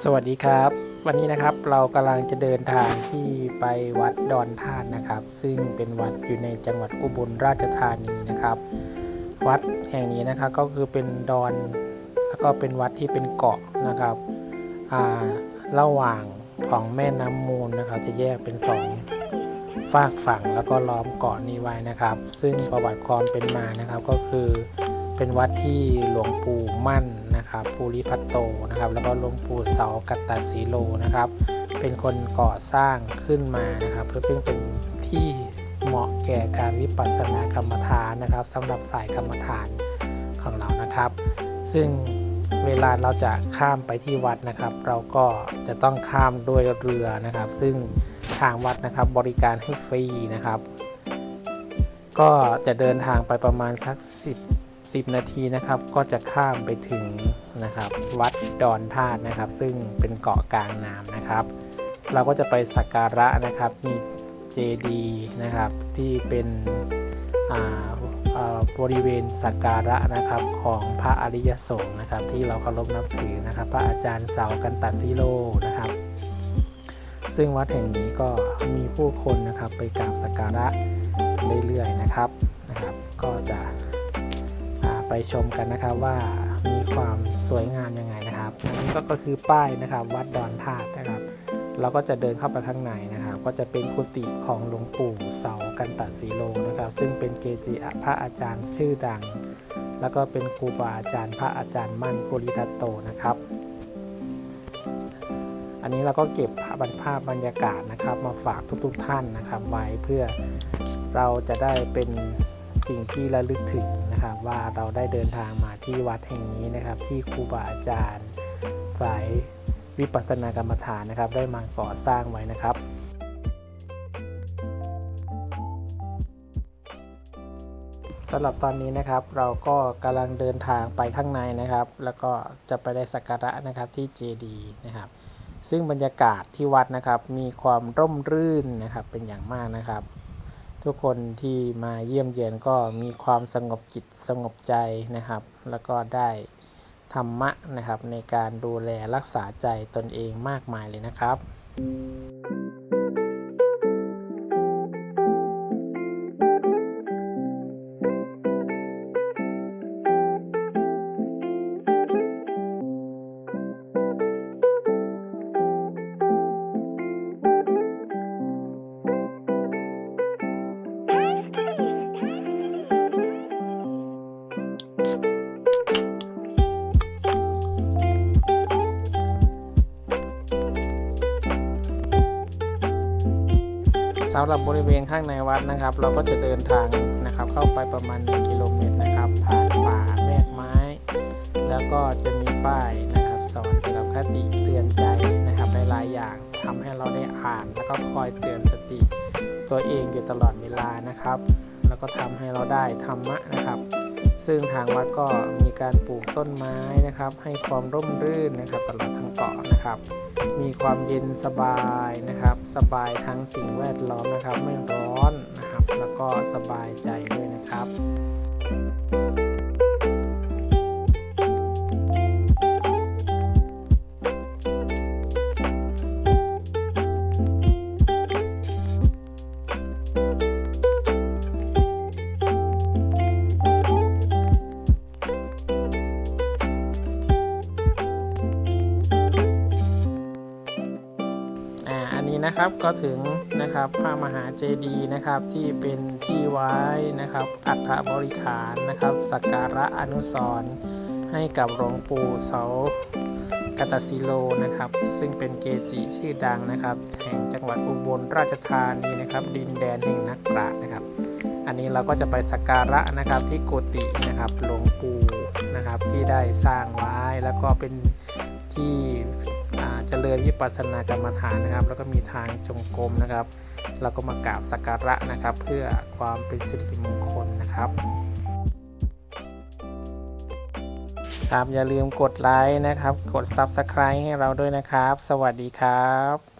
สวัสดีครับ วันนี้นะครับเรากำลังจะเดินทางที่ไปวัดดอนธาตุนะครับ ซึ่งเป็นวัดอยู่ในจังหวัดอุบลราชธานีนะครับ วัดแห่งนี้นะครับก็คือเป็นดอนแล้วก็เป็นวัดที่เป็นเกาะนะครับอ่าระหว่างของแม่น้ำมูลนะครับ จะแยกเป็นสองฝากฝั่งแล้วก็ล้อมเกาะนี้ไว้นะครับ ซึ่งประวัติความเป็นมานะครับก็คือเป็นวัดที่หลวงปู่มั่น นะครับภูริพัตโตนะครับ แล้วก็หลวงปู่เสากัตตาสีโลนะครับ เป็นคนก่อสร้างขึ้นมานะครับเพื่อเพื่อเป็นที่เหมาะแก่การวิปัสสนากรรมฐานนะครับสำหรับสายกรรมฐานของเรานะครับ ซึ่งเวลาเราจะข้ามไปที่วัดนะครับ เราก็จะต้องข้ามด้วยเรือนะครับ ซึ่งทางวัดนะครับบริการให้ฟรีนะครับ ก็จะเดินทางไปประมาณสัก 10 10 นาทีนะครับก็จะข้ามไปถึงนะครับวัดดอนธาตุนะครับ ซึ่งเป็นเกาะกลางน้ำนะครับ เราก็จะไปสักการะนะครับมีเจดีนะครับที่เป็นอ่าบริเวณสักการะนะครับของพระอริยสงฆ์นะครับ ที่เราเคารพนับถือนะครับ พระอาจารย์เสากันตัดซิโลนะครับ ซึ่งวัดแห่งนี้ก็มีผู้คนนะครับไปกราบสักการะเรื่อยๆนะครับนะครับ ก็จะ ไปชมกันนะครับว่ามีความสวยงามยังไงนะครับอันนี้ก็คือป้ายนะครับวัดดอนธาตุนะครับ เราก็จะเดินเข้าไปข้างในนะครับ ก็จะเป็นกุฏิของหลวงปู่เสากันตสีโลนะครับ ซึ่งเป็นเกจิพระอาจารย์ชื่อดัง แล้วก็เป็นครูบาอาจารย์พระอาจารย์มั่นภูริทัตโตนะครับอันนี้เราก็เก็บภาพภาพบรรยากาศนะครับ มาฝากทุกๆท่านนะครับ ไว้เพื่อเราจะได้เป็นสิ่งที่ระลึกถึง นะครับ ว่าเราได้เดินทางมาที่วัดแห่งนี้นะครับ ที่ครูบาอาจารย์สายวิปัสสนากรรมฐานนะครับ ได้มาก่อสร้างไว้นะครับสำหรับตอนนี้นะครับเราก็กำลังเดินทางไปข้างในนะครับ แล้วก็จะไปได้สักการะนะครับที่เจดีนะครับ ซึ่งบรรยากาศที่วัดนะครับมีความร่มรื่นนะครับเป็นอย่างมากนะครับ ทุกคนที่มาเยี่ยมเยียนก็มีความสงบจิตสงบใจนะครับ แล้วก็ได้ธรรมะนะครับในการดูแลรักษาใจตนเองมากมายเลยนะครับ สำหรับบริเวณข้างในวัดนะครับ เราก็จะเดินทางนะครับเข้าไปประมาณ 1 กิโลเมตรนะครับ ผ่านป่าแมกไม้ แล้วก็จะมีป้ายนะครับ สอนเกี่ยวกับคติเตือนใจนะครับหลายๆอย่างทำให้เราได้อ่าน แล้วก็คอยเตือนสติตัวเองอยู่ตลอดเวลานะครับ แล้วก็ทำให้เราได้ธรรมะนะครับ ซึ่งทางวัดก็มีการปลูกต้นไม้นะครับ ให้ความร่มรื่นนะครับตลอดทั้งเกาะนะครับ มีความเย็นสบายนะครับ สบายทั้งสิ่งแวดล้อมนะครับ ไม่ร้อนนะครับ แล้วก็สบายใจด้วยนะครับ นี้นะครับก็ถึงนะครับพระมหาเจดีย์นะครับที่เป็นที่ไว้นะครับอัฐบริขารนะครับสักการะอนุสรณ์ให้กับหลวงปู่เสากัตสิโลนะครับ ซึ่งเป็นเกจิชื่อดังนะครับ แห่งจังหวัดอุบลราชธานีนะครับ ดินแดนแห่งนักปราชญ์นะครับ อันนี้เราก็จะไปสักการะนะครับที่กุฏินะครับหลวงปู่นะครับที่ได้สร้างไว้แล้วก็เป็นที่ จริญวิปัสสนากรรมฐานนะครับ แล้วก็มีทางจงกรมนะครับ เราก็มากราบสักการะนะครับ เพื่อความเป็นสิริมงคลนะครับครับอย่าลืมกดไลค์นะครับ กด Subscribe ให้เราด้วยนะครับ สวัสดีครับ